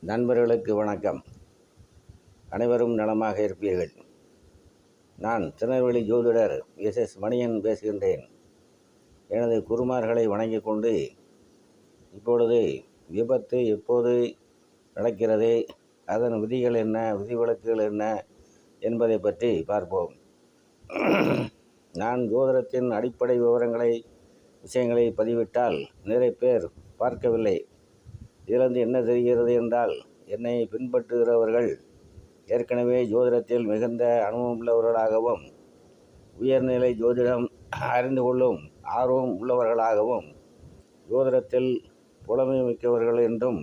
நண்பர்களுக்கு வணக்கம். அனைவரும் நலமாக இருப்பீர்கள். நான் திருநெல்வேலி ஜோதிடர் எஸ். எஸ். மணியன் பேசுகின்றேன். எனது குருமார்களை வணங்கிக் கொண்டு இப்பொழுது விபத்து எப்போது நடக்கிறது அதன் விதிகள் என்ன விதிவிலக்குகள் என்ன என்பதை பற்றி பார்ப்போம். நான் ஜோதிடத்தின் அடிப்படை விவரங்களை விஷயங்களை பதிவிட்டால் நிறைய பேர் பார்க்கவில்லை. இதிலிருந்து என்ன தெரிகிறது என்றால் என்னை பின்பற்றுகிறவர்கள் ஏற்கனவே ஜோதிடத்தில் மிகுந்த அனுபவம் உள்ளவர்களாகவும் உயர்நிலை ஜோதிடம் அறிந்து கொள்ளும் ஆர்வம் உள்ளவர்களாகவும் ஜோதிடத்தில் புலமை மிக்கவர்கள் என்றும்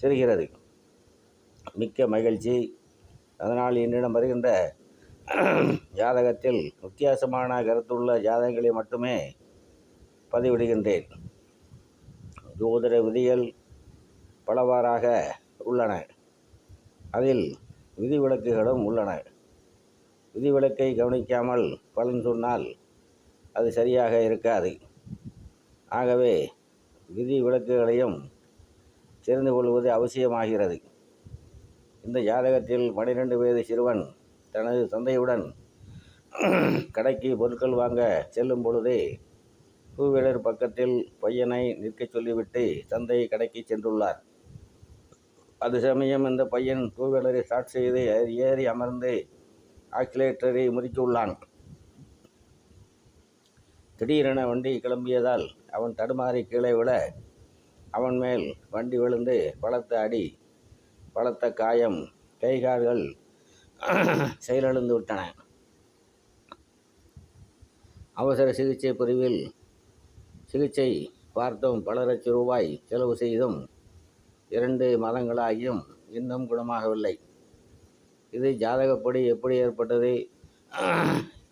தெரிகிறது. மிக்க மகிழ்ச்சி. அதனால் என்னிடம் வருகின்ற ஜாதகத்தில் வித்தியாசமான கருத்துள்ள ஜாதகங்களை மட்டுமே பதிவிடுகின்றேன். ஜோதிட விதிகள் பலவாறாக உள்ளன. அதில் விதிவிலக்குகளும் உள்ளன. விதிவிலக்கை கவனிக்காமல் பலன் சொன்னால் அது சரியாக இருக்காது. ஆகவே விதி விலக்குகளையும் தெரிந்து கொள்வது அவசியமாகிறது. இந்த ஜாதகத்தில் பனிரெண்டு வயது சிறுவன் தனது தந்தையுடன் கடைக்கு பொருட்கள் வாங்க செல்லும் பொழுதே டூ வீலர் பக்கத்தில் பையனை நிற்கச் சொல்லிவிட்டு தந்தை கடைக்கு சென்றுள்ளார். அது சமயம் இந்த பையன் டூவீலரை ஸ்டார்ட் செய்து ஏறி ஏறி அமர்ந்து ஆக்சிலேட்டரை முறித்துள்ளான் திடீரென வண்டி கிளம்பியதால் அவன் தடுமாறி கீழே விட அவன் மேல் வண்டி விழுந்து பலத்த அடி பலத்த காயம் கைகால்கள் செயலிழந்து விட்டன. அவசர சிகிச்சை பிரிவில் சிகிச்சை பார்த்தோம். பல லட்சம் ரூபாய் செலவு செய்தும் இரண்டு மாதங்களாகியும் இன்னும் குணமாகவில்லை. இது ஜாதகப்படி எப்படி ஏற்பட்டது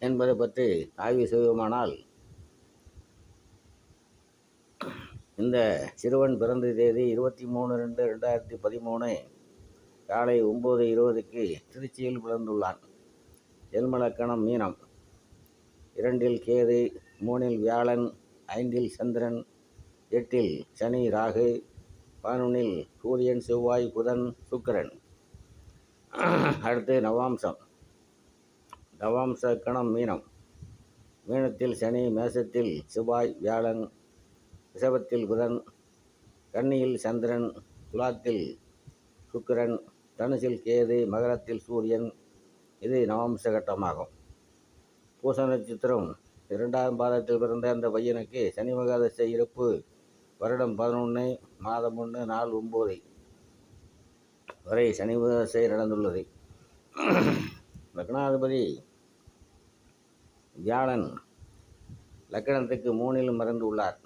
என்பதை பற்றி ஆய்வு செய்வோமானால் இந்த சிறுவன் பிறந்த தேதி இருபத்தி மூணு ரெண்டு ரெண்டாயிரத்தி பதிமூணு காலை ஒம்பது இருபதுக்கு திருச்சியில் பிறந்துள்ளான். எல்மலக்கணம் மீனம். இரண்டில் கேது மூணில் வியாழன் ஐந்தில் சந்திரன் எட்டில் சனி ராகு பதினொன்றில் சூரியன் செவ்வாய் புதன் சுக்கிரன். அடுத்து நவாம்சம். நவாம்ச கணம் மீனம். மீனத்தில் சனி மேசத்தில் செவ்வாய் வியாழன் ரிஷபத்தில் புதன் கன்னியில் சந்திரன் துலாத்தில் சுக்கிரன் தனுசில் கேது மகரத்தில் சூரியன். இது நவாம்ச கட்டமாகும். பூச நட்சத்திரம் இரண்டாம் பாதத்தில் பிறந்த அந்த பையனுக்கு சனி மகாதசை இருப்பு வருடம் பதினொன்று மாதம் ஒன்று நாள் ஒம்பது. வரை சனி மகாதசை நடந்துள்ளது. லக்னாதிபதி வியாழன் லக்கணத்துக்கு மூணில் மறைந்து உள்ளார்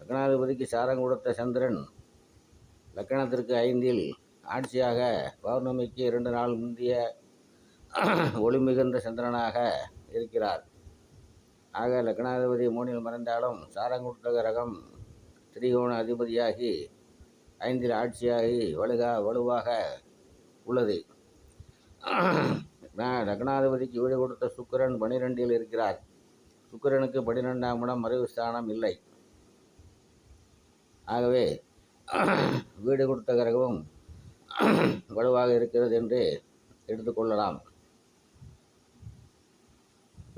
லக்னாதிபதிக்கு சாரம் கொடுத்த சந்திரன் லக்கணத்திற்கு ஐந்தில் ஆட்சியாக பௌர்ணமிக்கு இரண்டு நாள் முந்தைய ஒளி மிகுந்த சந்திரனாக இருக்கிறார். ஆக லக்னாதிபதி மூணில் மறைந்தாலும் சாரங்குட்டக ரகம் திரிகோண அதிபதியாகி ஐந்தில் ஆட்சியாகி வலுகா வலுவாக உள்ளது. லக்னாதிபதிக்கு வீடு கொடுத்த சுக்கிரன் பனிரெண்டில் இருக்கிறார். சுக்கிரனுக்கு பனிரெண்டாம் இடம் மறைவு ஸ்தானம் இல்லை. ஆகவே வீடு கொடுத்த கிரகமும் வலுவாக இருக்கிறது என்று எடுத்துக்கொள்ளலாம்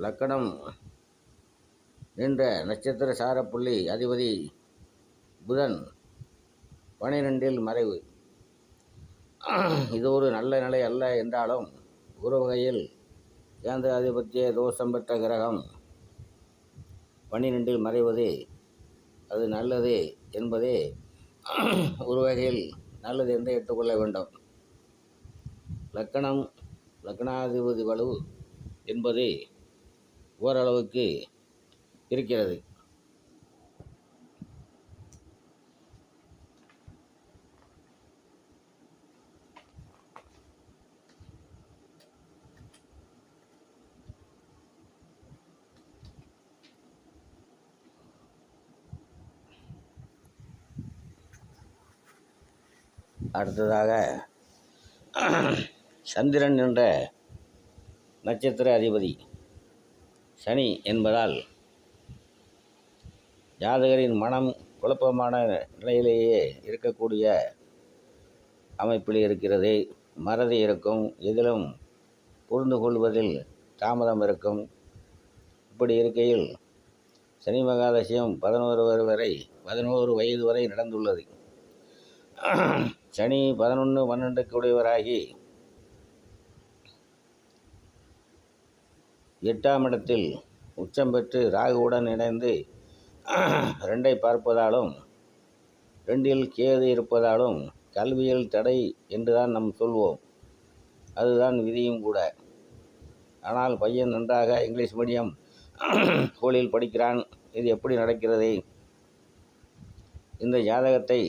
லக்கணம் நின்ற நட்சத்திர சாரப்புள்ளி அதிபதி புதன் பனிரெண்டில் மறைவு. இது ஒரு நல்ல நிலை அல்ல என்றாலும் ஒரு வகையில் கேந்திராதிபத்திய தோஷம் பெற்ற கிரகம் பன்னிரெண்டில் மறைவது அது நல்லது என்பதே ஒரு வகையில் நல்லது என்று எடுத்துக்கொள்ள வேண்டும். லக்கணம் லக்னாதிபதி வலு என்பது ஓரளவுக்கு இருக்கிறது. அடுத்ததாக சந்திரன் என்ற நட்சத்திர அதிபதி. சனி என்பதால் ஜாதகரின் மனம் குழப்பமான நிலையிலேயே இருக்கக்கூடிய அமைப்பில் இருக்கிறது. மறதி இருக்கும். எதிலும் புரிந்து கொள்வதில் தாமதம் இருக்கும். இப்படி இருக்கையில் சனி மகாதசியம் பதினோரு வரை பதினோரு வயது வரை நடந்துள்ளது. சனி பதினொன்று பன்னெண்டுக்கு உடையவராகி எட்டாம் இடத்தில் உச்சம் பெற்று ராகுவுடன் இணைந்து ரெண்டை பார்ப்பதாலும் ரெண்டில் கேது இருப்பதாலும் கல்வியில் தடை என்றுதான் நாம் சொல்வோம். அதுதான் விதியும் கூட. ஆனால் பையன் நன்றாக இங்கிலீஷ் மீடியம் ஸ்கூலில் படிக்கிறான். இது எப்படி நடக்கிறது? இந்த ஜாதகத்தை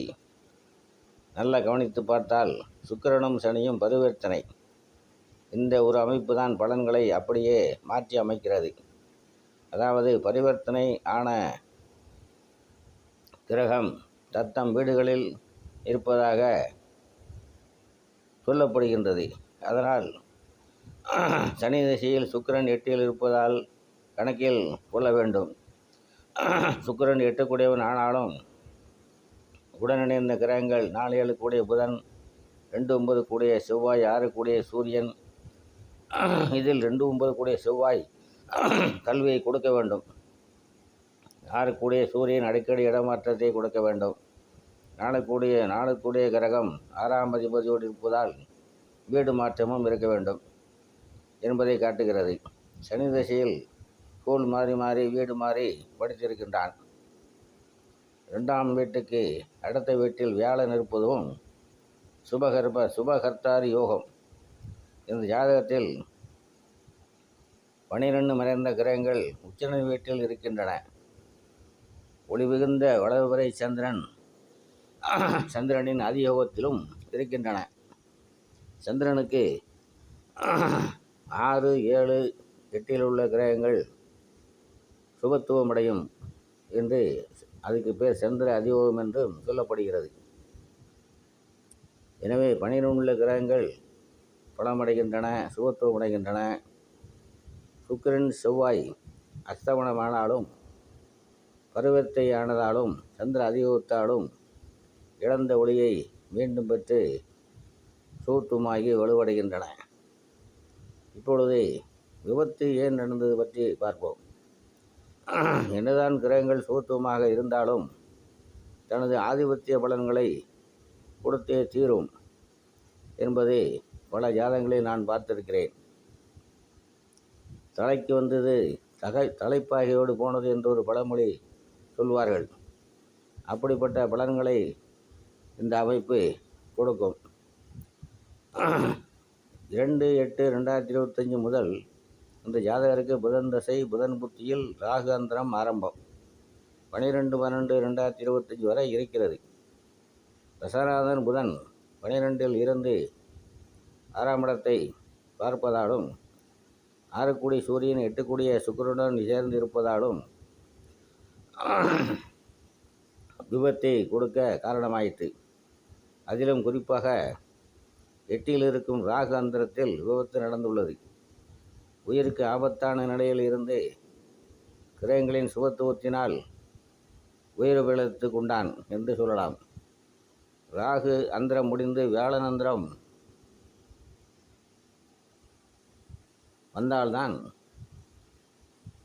நல்லா கவனித்து பார்த்தால் சுக்கிரனும் சனியும் பரிவர்த்தனை. இந்த ஒரு அமைப்பு தான் பலன்களை அப்படியே மாற்றி அமைக்கிறது. அதாவது பரிவர்த்தனை ஆன கிரகம் தத்தம் வீடுகளில் இருப்பதாக சொல்லப்படுகின்றது. அதனால் சனி திசையில் சுக்கிரன் எட்டில் இருப்பதால் கணக்கில் கொள்ள வேண்டும். சுக்கிரன் எட்டக்கூடியவன் ஆனாலும் உடனிணைந்த கிரகங்கள் நாலு ஏழு கூடிய புதன் ரெண்டு ஒன்பது கூடிய செவ்வாய் ஆறு கூடிய சூரியன். இதில் ரெண்டு ஒன்பது கூடிய செவ்வாய் கல்வியை கொடுக்க வேண்டும். ஆறு கூடிய சூரியன் அடிக்கடி இடமாற்றத்தை கொடுக்க வேண்டும். நாளுக்கூடிய நாளுக்கூடிய கிரகம் ஆறாம் அதிபதியோடு இருப்பதால் வீடு மாற்றமும் இருக்க வேண்டும் என்பதை காட்டுகிறது. சனி திசையில் ஸ்கூல் மாறி மாறி வீடு மாறி படித்திருக்கின்றான். ரெண்டாம் வீட்டுக்கு அடுத்த வீட்டில் வியாழன் இருப்பதும் சுபகர்ப சுபகர்த்தாரி யோகம். இந்த ஜாதகத்தில் பனிரெண்டு மறைந்த கிரகங்கள் உச்சன வீட்டில் இருக்கின்றன. ஒளி மிகுந்த வளர்வரை சந்திரன் சந்திரனின் அதியோகத்திலும் இருக்கின்றன. சந்திரனுக்கு ஆறு ஏழு எட்டில் உள்ள கிரகங்கள் சுபத்துவமடையும் என்று அதுக்கு பேர் சந்திர அதியோகம் என்றும் சொல்லப்படுகிறது. எனவே பனிரெண்டுள்ள கிரகங்கள் பலமடைகின்றன சுபத்துவமடைகின்றன சுக்கிரன் செவ்வாய் அஸ்தமனமானாலும் பருவத்தை ஆனதாலும் சந்திர அதியோகத்தாலும் இழந்த ஒளியை மீண்டும் பெற்று சூத்துமாகி வலுவடைகின்றன. இப்பொழுது விபத்து ஏன் நடந்தது பற்றி பார்ப்போம். என்னதான் கிரகங்கள் சுகத்துவமாக இருந்தாலும் தனது ஆதிபத்திய பலன்களை கொடுத்தே தீரும் என்பதை பல ஜாதங்களில் நான் பார்த்திருக்கிறேன். தலைக்கு வந்தது தகை தலைப்பாகையோடு போனது என்று ஒரு பழமொழி சொல்வார்கள். அப்படிப்பட்ட பலன்களை இந்த அமைப்பு கொடுக்கும். இரண்டு எட்டு ரெண்டாயிரத்தி இருபத்தஞ்சி முதல் இந்த ஜாதகருக்கு புதன் தசை புதன் புத்தியில் ராகு ஆரம்பம். பனிரெண்டு பன்னெண்டு ரெண்டாயிரத்தி இருபத்தஞ்சி வரை இருக்கிறது. தசராதன் புதன் பனிரெண்டில் இருந்து ஆறாம் இடத்தை பார்ப்பதாலும் ஆறு சூரியன் எட்டு கூடிய சுக்கரனுடன் சேர்ந்து இருப்பதாலும் விபத்தை கொடுக்க காரணமாயிற்று. அதிலும் குறிப்பாக எட்டியில் இருக்கும் ராகு அந்தரத்தில் விபத்து நடந்துள்ளது. உயிருக்கு ஆபத்தான நிலையில் இருந்து கிரகங்களின் சுபத்துவத்தினால் உயிர் பிழைத்து கொண்டான் என்று சொல்லலாம். ராகு அந்திரம் முடிந்து வியாழன் வந்தால்தான்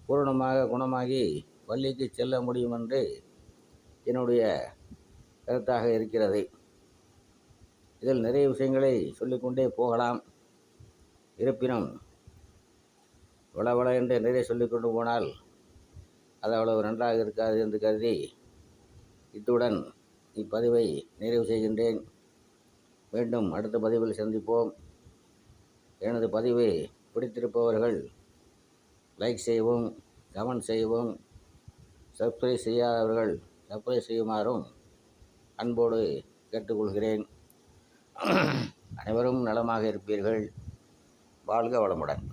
பூரணமாக குணமாகி பள்ளிக்கு செல்ல முடியும் என்று என்னுடைய கருத்தாக இருக்கிறது. இதில் நிறைய விஷயங்களை சொல்லிக்கொண்டே போகலாம். இருப்பினும் வளவள என்று நிறைய சொல்லிக்கொண்டு போனால் அது அவ்வளவு நன்றாக இருக்காது என்று கருதி இத்துடன் இப்பதிவை நிறைவு செய்கின்றேன். மீண்டும் அடுத்த பதிவில் சந்திப்போம். எனது பதிவை பிடித்திருப்பவர்கள் லைக் செய்யவும் கமெண்ட் செய்யவும் சப்ஸ்கிரைப் செய்யாதவர்கள் சப்ஸ்கிரைப் செய்யுமாறும் அன்போடு கேட்டுக்கொள்கிறேன். அனைவரும் நலமாக இருப்பீர்கள். வாழ்க வளமுடன்.